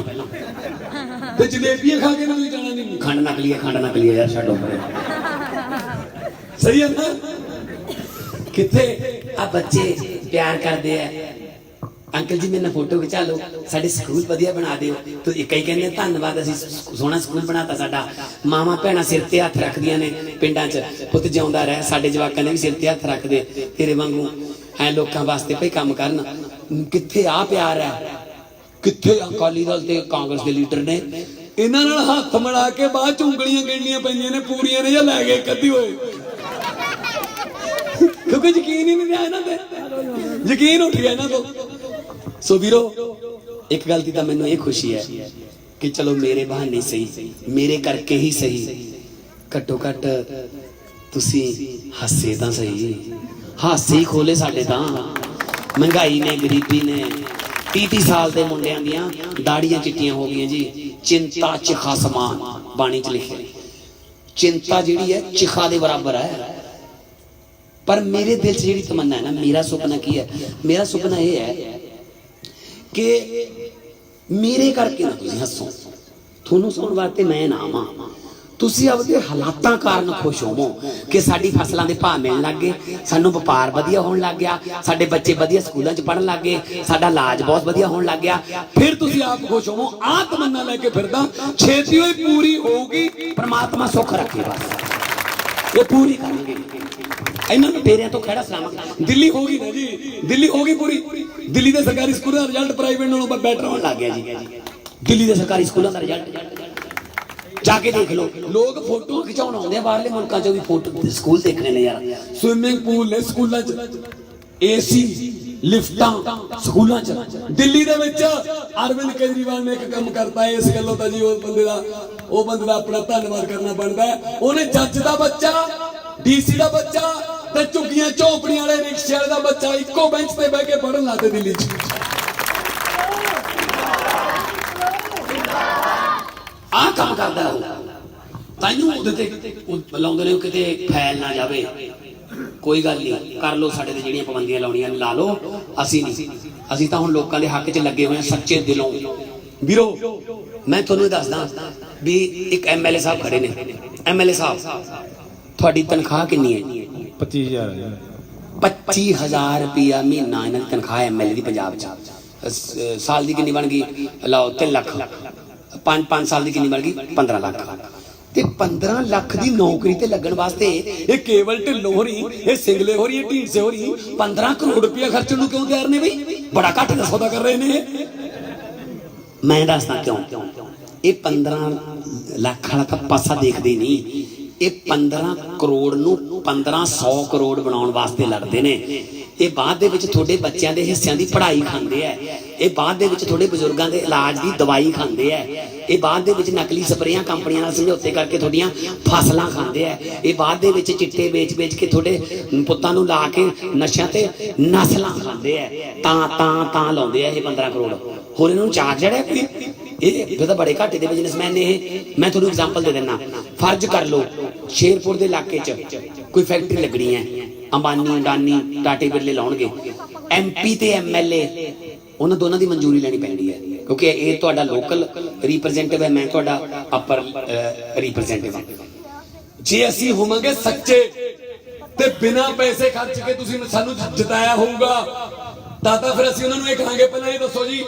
ਤੇ ਜਲੇਬੀਆਂ ਖਾ ਕੇ ਨਾ ਵੀ ਜਾਣਾ ਨਹੀਂ। ਖੰਡ ਨਕਲੀ ਹੈ, ਖੰਡ ਨਕਲੀ ਹੈ ਯਾਰ, ਛੱਡੋ ਪਰੇ ਸਹੀ ਹੈ ਨਾ? ਕਿੱਥੇ? ਆ ਬੱਚੇ ਪਿਆਰ ਕਰਦੇ ਆ। ਅੰਕਲ ਜੀ ਮੇਰੇ ਨਾਲ ਫੋਟੋ ਖਿਚਾ ਲਓ। ਸਾਡੇ ਸਕੂਲ ਵਧੀਆ ਬਣਾ ਦਿਓ। ਤੋ ਇੱਕ ਕਹਿੰਦੇ, ਧੰਨਵਾਦ, ਅਸੀਂ ਸੋਹਣਾ ਸਕੂਲ ਬਣਾਤਾ ਸਾਡਾ। ਮਾਮਾ ਭੈਣਾਂ ਸਿਰ ਤੇ ਹੱਥ ਰੱਖਦੀਆਂ ਨੇ ਪਿੰਡਾਂ 'ਚ। ਪੁੱਤ ਜਿਉਂਦਾ ਰਹਿ, ਸਾਡੇ ਜਵਾਕਾਂ ਨੇ ਵੀ ਸਿਰ ਤੇ ਹੱਥ ਰੱਖਦੇ। ਤੇਰੇ ਵਾਂਗੂ ਐ ਲੋਕਾਂ ਵਾਸਤੇ ਭਈ ਕੰਮ ਕਰਨ। ਕਿੱਥੇ ਆ ਪਿਆਰ ਹੈ ਕਿੱਥੇ ਅਕਾਲੀ ਦਲ ਤੇ ਕਾਂਗਰਸ ਦੇ ਲੀਡਰ ਨੇ। ਇਹਨਾਂ ਨਾਲ ਹੱਥ ਮਿਲਾ ਕੇ ਬਾਅਦ ਚ ਉਂਗਲੀਆਂ ਗਿਣਨੀਆਂ ਪਈਆਂ ਨੇ, ਪੂਰੀਆਂ ਨੇ ਜਾਂ ਲੈ ਗਏ ਕੱਦੀ ਹੋਏ ਕਿਉਂਕਿ ਯਕੀਨ ਹੀ ਨਹੀਂ ਰਿਹਾ ਇਹਨਾਂ ਤੇ। ਯਕੀਨ ਉੱਠ ਗਿਆ ਇਹਨਾਂ ਤੋਂ। ਸੋ ਵੀਰੋ, ਇੱਕ ਗੱਲ ਦੀ ਤਾਂ ਮੈਨੂੰ ਇਹ ਖੁਸ਼ੀ ਹੈ ਕਿ ਚਲੋ ਮੇਰੇ ਬਹਾਨੇ ਸਹੀ, ਮੇਰੇ ਕਰਕੇ ਹੀ ਸਹੀ। ਘੱਟੋ ਘੱਟ ਤੁਸੀਂ ਹਾਸੇ ਤਾਂ ਸਹੀ। ਹਾਸੇ ਹੀ ਖੋਲੇ ਸਾਡੇ ਤਾਂ। ਮਹਿੰਗਾਈ ਨੇ, ਗਰੀਬੀ ਨੇ 30 ਸਾਲ ਦੇ ਮੁੰਡਿਆਂ ਦੀਆਂ ਦਾੜੀਆਂ ਚਿੱਟੀਆਂ ਹੋ ਗਈਆਂ ਜੀ। ਚਿੰਤਾ ਚਿਖਾ ਸਮਾਨ, ਬਾਣੀ ਚ ਲਿਖਿਆ। ਚਿੰਤਾ ਜਿਹੜੀ ਹੈ, ਚਿਖਾ ਦੇ ਬਰਾਬਰ ਹੈ। ਪਰ ਮੇਰੇ ਦਿਲ 'ਚ ਜਿਹੜੀ ਤਮੰਨਾ ਹੈ ਨਾ, ਮੇਰਾ ਸੁਪਨਾ ਕੀ ਹੈ? ਮੇਰਾ ਸੁਪਨਾ ਇਹ ਹੈ ਕਿ ਮੇਰੇ ਕਰਕੇ ਨਾ ਤੁਸੀਂ ਹੱਸੋ। ਤੁਹਾਨੂੰ ਸੁਣਨ ਵਾਸਤੇ ਮੈਂ ਨਾ ਆਵਾਂ। ਤੁਸੀਂ ਆਪਦੇ ਹਾਲਾਤਾਂ ਕਾਰਨ ਖੁਸ਼ ਹੋਵੋ ਕਿ ਸਾਡੀ ਫਸਲਾਂ ਦੇ ਭਾਅ ਮਿਲਣ ਲੱਗ ਗਏ, ਸਾਨੂੰ ਵਪਾਰ ਵਧੀਆ ਹੋਣ ਲੱਗ ਗਿਆ, ਸਾਡੇ ਬੱਚੇ ਵਧੀਆ ਸਕੂਲਾਂ 'ਚ ਪੜ੍ਹਨ ਲੱਗ ਗਏ, ਸਾਡਾ ਇਲਾਜ ਬਹੁਤ ਵਧੀਆ ਹੋਣ ਲੱਗ ਗਿਆ। ਫਿਰ ਤੁਸੀਂ ਆਪ ਖੁਸ਼ ਹੋਵੋ ਆਹ ਤਮੰਨਾ ਲੈ ਕੇ ਫਿਰਦਾ, ਛੇਤੀ ਹੋਈ ਪੂਰੀ ਹੋਊਗੀ, ਪਰਮਾਤਮਾ ਸੁੱਖ ਰੱਖੇ ਬਸ। ਇਹ ਪੂਰੀ ਕਰਾਂਗੇ। ਇਹਨਾਂ ਨੂੰ ਤੇਰਿਆਂ ਤੋਂ ਖੜਾ ਸਲਾਮਤ ਦਿੱਲੀ ਹੋ ਗਈ ਨਾ ਜੀ। ਦਿੱਲੀ ਹੋ ਗਈ ਪੂਰੀ। ਦਿੱਲੀ ਦੇ ਸਰਕਾਰੀ ਸਕੂਲਾਂ ਦਾ ਰਿਜ਼ਲਟ ਪ੍ਰਾਈਵੇਟ ਨਾਲੋਂ ਬੈਟਰ ਹੋਣ ਲੱਗ ਗਿਆ ਜੀ। ਦਿੱਲੀ ਦੇ ਸਰਕਾਰੀ ਸਕੂਲਾਂ ਦਾ ਰਿਜ਼ਲਟ ਜਾ ਕੇ ਦੇਖ ਲਓ। ਲੋਕ ਫੋਟੋ ਖਿਚਾਉਣ ਆਉਂਦੇ ਆ ਬਾਹਰਲੇ ਮੁਲਕਾਂ ਚੋਂ ਵੀ ਫੋਟੋ ਸਕੂਲ ਦੇਖਣੇ ਨੇ ਯਾਰ। ਸਵਿਮਿੰਗ ਪੂਲ ਨੇ ਸਕੂਲਾਂ 'ਚ। ਏਸੀ ਲਿਫਟਾਂ ਸਕੂਲਾਂ 'ਚ। ਦਿੱਲੀ ਦੇ ਵਿੱਚ ਅਰਵਿੰਦ ਕੇਜਰੀਵਾਲ ਨੇ ਇੱਕ ਕੰਮ ਕਰਤਾ ਇਸ ਗੱਲੋਂ ਤਾਂ ਜੀ ਉਹ ਬੰਦੇ ਦਾ ਉਹ ਬੰਦੇ ਦਾ ਆਪਣਾ ਧੰਨਵਾਦ ਕਰਨਾ ਬਣਦਾ ਉਹਨੇ ਜੱਜ ਦਾ ਬੱਚਾ, ਡੀਸੀ ਦਾ ਬੱਚਾ ਤੇ ਝੁੱਗੀਆਂ ਝੋਪੜੀਆਂ ਵਾਲੇ ਰਿਕਸ਼ੇ ਵਾਲੇ ਦਾ ਬੱਚਾ ਇੱਕੋ ਬੈਂਚ ਤੇ ਬਹਿ ਕੇ ਪੜਨ ਲਾਤੇ ਦਿੱਲੀ 'ਚ। ਆਹ ਕੰਮ ਕਰਦਾ। ਉਹ ਉਹਦੇ ਤੇ ਉਹ ਲਾਉਂਦੇ ਨੇ ਉਹ ਕਿਤੇ ਫੈਲ ਨਾ ਜਾਵੇ। ਕੋਈ ਗੱਲ ਨਹੀਂ, ਕਰ ਲਓ, ਸਾਡੇ ਤੇ ਜਿਹੜੀਆਂ ਪਾਬੰਦੀਆਂ ਲਾਉਣੀਆਂ ਨੇ, ਲਾ ਲੋ ਅਸੀਂ ਨਹੀਂ। ਅਸੀਂ ਤਾਂ ਹੁਣ ਲੋਕਾਂ ਦੇ ਹੱਕ 'ਚ ਲੱਗੇ ਹੋਏ ਹਾਂ, ਸੱਚੇ ਦਿਲੋਂ। ਵੀਰੋ, ਮੈਂ ਤੁਹਾਨੂੰ ਇਹ ਦੱਸਦਾ ਵੀ ਇੱਕ ਐਮਐਲਏ ਸਾਹਿਬ ਖੜੇ ਨੇ। ਐਮਐਲਏ ਸਾਹਿਬ, ਤੁਹਾਡੀ ਤਨਖਾਹ ਕਿੰਨੀ ਹੈ? 25000 25000 ਰੁਪਿਆ ਮਹੀਨਾ ਇਹਨਾਂ ਦੀ ਤਨਖਾਹ ਐਮਐਲਏ ਦੀ ਪੰਜਾਬ ਚ ਸਾਲ ਦੀ ਕਿੰਨੀ ਬਣ ਗਈ ਲਾਓ 3 ਲੱਖ 5 5 ਸਾਲ ਦੀ ਕਿੰਨੀ ਬਣ ਗਈ 15 ਲੱਖ ਤੇ 15 ਲੱਖ ਦੀ ਨੌਕਰੀ ਤੇ ਲੱਗਣ ਵਾਸਤੇ ਇਹ ਕੇਵਲ ਢਿੱਲੋਂ ਹੋ ਰਹੀ ਇਹ ਸਿੰਗਲੇ ਹੋ ਰਹੀ ਇਹ ਢੀਂਡਸੇ ਹੋ ਰਹੀ 15 ਕਰੋੜ ਰੁਪਇਆ ਖਰਚਣ ਨੂੰ ਕਿਉਂ ਤਿਆਰ ਨੇ ਬਈ ਬੜਾ ਘੱਟ ਦਾ ਸੌਦਾ ਕਰ ਰਹੇ ਨੇ ਮੈਂ ਦੱਸਦਾ ਕਿਉਂ ਇਹ 15 ਲੱਖ ਵਾਲਾ ਤਾਂ ਪਾਸਾ ਦੇਖਦੇ ਨਹੀਂ ਇਹ 15 ਕਰੋੜ ਨੂੰ 1500 ਕਰੋੜ ਬਣਾਉਣ ਵਾਸਤੇ ਲੜਦੇ ਨੇ। ਇਹ ਬਾਅਦ ਦੇ ਵਿੱਚ ਤੁਹਾਡੇ ਬੱਚਿਆਂ ਦੇ ਹਿੱਸਿਆਂ ਦੀ ਪੜ੍ਹਾਈ ਖਾਂਦੇ ਆ ਇਹ ਬਾਅਦ ਦੇ ਵਿੱਚ ਤੁਹਾਡੇ ਬਜ਼ੁਰਗਾਂ ਦੇ ਇਲਾਜ ਦੀ ਦਵਾਈ ਖਾਂਦੇ ਆ ਇਹ ਬਾਅਦ ਦੇ ਵਿੱਚ ਨਕਲੀ ਸਪਰੇਆਂ ਕੰਪਨੀਆਂ ਨਾਲ ਸਮਝੌਤੇ ਕਰਕੇ ਤੁਹਾਡੀਆਂ ਫਸਲਾਂ ਖਾਂਦੇ ਆ ਇਹ ਬਾਅਦ ਦੇ ਵਿੱਚ ਚਿੱਟੇ ਵੇਚ-ਵੇਚ ਕੇ ਤੁਹਾਡੇ ਪੁੱਤਾਂ ਨੂੰ ਲਾ ਕੇ ਨਸ਼ਿਆਂ ਤੇ ਨਸਲਾਂ ਖਾਂਦੇ ਆ ਤਾਂ ਤਾਂ ਤਾਂ ਲਾਉਂਦੇ ਆ ਇਹ 15 ਕਰੋੜ। ਹੋਰ ਇਹਨਾਂ ਨੂੰ ਚਾਰਜ ਜਿਹੜਾ ਕੋਈ, ਇਹ ਇਹ ਤਾਂ ਬੜੇ ਘਾਟੇ ਦੇ ਬਿਜ਼ਨਸਮੈਨ ਨੇ ਇਹ, ਮੈਂ ਤੁਹਾਨੂੰ ਐਗਜ਼ਾਮਪਲ ਦੇ ਦਿੰਦਾ ਫਰਜ਼ ਕਰ ਲਓ ਸ਼ੇਰਪੁਰ ਦੇ ਇਲਾਕੇ 'ਚ ਕੋਈ ਫੈਕਟਰੀ ਲੱਗਣੀ ਹੈ। ਅੰਬਾਨੀ ਅਡਾਨੀ ਟਾਟੇ ਬਿਰਲੇ ਲਾਉਣਗੇ। ਐਮਪੀ ਤੇ ਐਮਐਲਏ ਉਹਨਾਂ ਦੋਨਾਂ ਦੀ ਮਨਜ਼ੂਰੀ ਲੈਣੀ ਪੈਂਦੀ ਹੈ। ਕਿਉਂਕਿ ਇਹ ਤੁਹਾਡਾ ਲੋਕਲ ਰਿਪਰੈਜ਼ੈਂਟੇਟਿਵ ਹੈ, ਮੈਂ ਤੁਹਾਡਾ ਅਪਰ ਰਿਪਰੈਜ਼ੈਂਟੇਟਿਵ ਹਾਂ। ਜੇ ਅਸੀਂ ਹੋਵਾਂਗੇ ਸੱਚੇ ਤੇ ਬਿਨਾਂ ਪੈਸੇ ਖਰਚ ਕੇ ਤੁਸੀਂ ਸਾਨੂੰ ਜਿਤਾਇਆ ਹੋਊਗਾ, ਤਾਂ ਤਾਂ ਫਿਰ ਅਸੀਂ ਉਹਨਾਂ ਨੂੰ ਇਹ ਕਹਾਂਗੇ, ਪਹਿਲਾਂ ਇਹ ਦੱਸੋ ਜੀ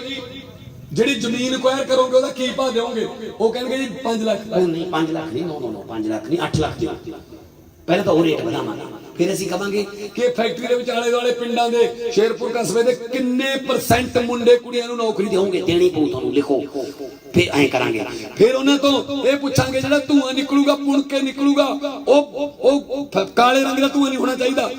ਜਿਹੜੀ ਜ਼ਮੀਨ ਅਕਵਾਇਰ ਕਰੋਗੇ ਉਹਦਾ ਕੀ ਭਾਅ ਦਿਓਗੇ? ਉਹ ਕਹਿਣਗੇ ਜੀ 5 ਲੱਖ। ਉਹ ਨਹੀਂ 5 ਲੱਖ ਨਹੀਂ 9 9 5 ਲੱਖ ਨਹੀਂ 8 ਲੱਖ ਦਿਓ। ਪਹਿਲਾਂ ਤਾਂ ਉਹ ਰੇਟ ਵਧਾਵਾਂਗੇ। ਫਿਰ ਅਸੀਂ ਕਵਾਂਗੇ ਕਿ ਫੈਕਟਰੀ ਦੇ ਵਿੱਚ ਆਲੇ ਦੁਆਲੇ ਪਿੰਡਾਂ ਦੇ ਸ਼ੇਰਪੁਰ ਕਸਬੇ ਦੇ ਕਿੰਨੇ ਪਰਸੈਂਟ ਮੁੰਡੇ ਕੁੜੀਆਂ ਨੂੰ ਨੌਕਰੀ ਦਿਓਗੇ? ਦੇਣੀ ਪਊ ਤੁਹਾਨੂੰ ਲਿਖੋ। ਫਿਰ ਐਂ ਕਰਾਂਗੇ। ਫਿਰ ਉਹਨਾਂ ਤੋਂ ਇਹ ਪੁੱਛਾਂਗੇ ਜਿਹੜਾ ਧੂਆਂ ਨਿਕਲੂਗਾ ਪੁਣ ਕੇ ਨਿਕਲੂਗਾ ਉਹ ਉਹ ਕਾਲੇ ਰੰਗ ਦਾ ਧੂਆਂ ਨਹੀਂ ਹੋਣਾ ਚਾਹੀਦਾ।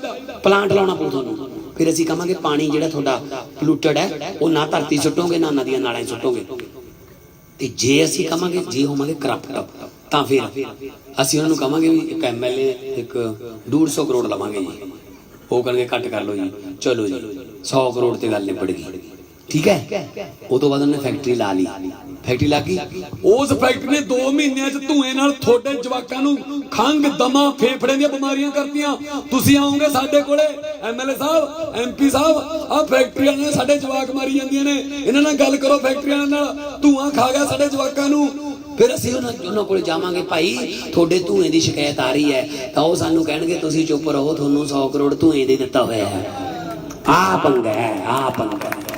ਪਲਾਂਟ ਲਾਉਣਾ ਪਊ ਤੁਹਾਨੂੰ। ਫਿਰ ਅਸੀਂ ਕਹਾਂਗੇ ਪਾਣੀ ਜਿਹੜਾ ਤੁਹਾਡਾ ਪੋਲੂਟਡ ਹੈ, ਉਹ ਨਾ ਧਰਤੀ ਸੁੱਟੋਗੇ, ਨਾ ਨਦੀਆਂ ਨਾਲਿਆਂ 'ਚ ਸੁੱਟੋਗੇ। ਤੇ ਜੇ ਅਸੀਂ ਕਹਾਂਗੇ, ਜੇ ਹੋਵਾਂਗੇ ਕਰਪਟ ਤਾਂ ਫਿਰ ਅਸੀਂ ਉਹਨਾਂ ਨੂੰ ਕਹਾਂਗੇ ਵੀ ਇੱਕ ਐਮਐਲਏ ਇੱਕ 150 ਕਰੋੜ ਲਵਾਂਗੇ ਜੀ। ਉਹ ਕਰਨਗੇ ਕੱਟ ਕਰ ਲਓ ਜੀ। ਚਲੋ ਜੀ 100 ਕਰੋੜ ਤੇ ਗੱਲ ਨਿਬੜ ਗਈ। ਠੀਕ ਹੈ? ਉਹ ਤੋਂ ਬਾਅਦ ਉਹਨੇ ਫੈਕਟਰੀ ਲਾ ਲਈ। ਫੈਕਟਰੀ ਲਾ ਉਸ ਫੈਕਟਰੀ ਨੇ 2 ਮਹੀਨਿਆਂ 'ਚ ਧੂਏ ਨਾਲ ਤੁਹਾਡੇ ਜਵਾਕਾਂ ਨੂੰ ਖੰਗ ਦਮਾ ਫੇਫੜੇ ਦੀਆਂ ਬਿਮਾਰੀਆਂ ਕਰਤੀਆਂ। ਤੁਸੀਂ ਆਓਗੇ ਸਾਡੇ ਕੋਲੇ ਐਮਐਲਏ ਸਾਹਿਬ ਐਮਪੀ ਸਾਹਿਬ ਆ ਫੈਕਟਰੀਆਂ ਨੇ ਸਾਡੇ ਜਵਾਕ ਮਾਰੀ ਜਾਂਦੀਆਂ ਨੇ। ਇਹਨਾਂ ਨਾਲ ਗੱਲ ਕਰੋ ਫੈਕਟਰੀਆਂ ਨਾਲ। ਧੂਆਂ ਖਾ ਗਿਆ ਸਾਡੇ ਜਵਾਕਾਂ ਨੂੰ। ਫਿਰ ਅਸੀਂ ਉਹਨਾਂ ਉਹਨਾਂ ਕੋਲ ਜਾਵਾਂਗੇ, ਭਾਈ, ਤੁਹਾਡੇ ਧੂਏ ਦੀ ਸ਼ਿਕਾਇਤ ਆ ਰਹੀ ਹੈ। ਤਾਂ ਉਹ ਸਾਨੂੰ ਕਹਿਣਗੇ, ਤੁਸੀਂ ਚੁੱਪ ਰਹੋ, ਤੁਹਾਨੂੰ 100 ਕਰੋੜ ਧੂਏ ਦੇ ਦਿੱਤਾ ਹੋਇਆ ਹੈ। ਆ ਪੰਗਾ ਹੈ ਆ ਪੰਗਾ ਹੈ।